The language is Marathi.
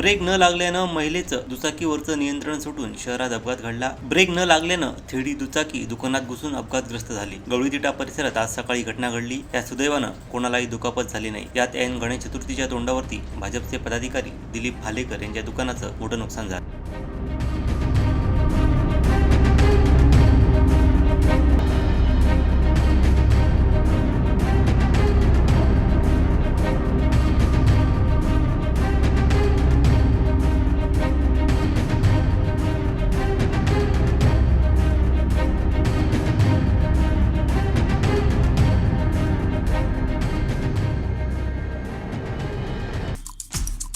brake न लागल्यानं महिलेचं दुचाकीवरचं नियंत्रण सुटून शहरात अपघात घडला. ब्रेक न लागल्यानं थेडी दुचाकी दुकानात घुसून अपघातग्रस्त झाली. गवळीतिटा परिसरात आज सकाळी घटना घडली. या सुदैवानं कोणालाही दुखापत झाली नाही. यात ऐन गणेश चतुर्थीच्या तोंडावरती भाजपचे पदाधिकारी दिलीप भालेकर यांच्या दुकानाचं मोठं नुकसान झालं.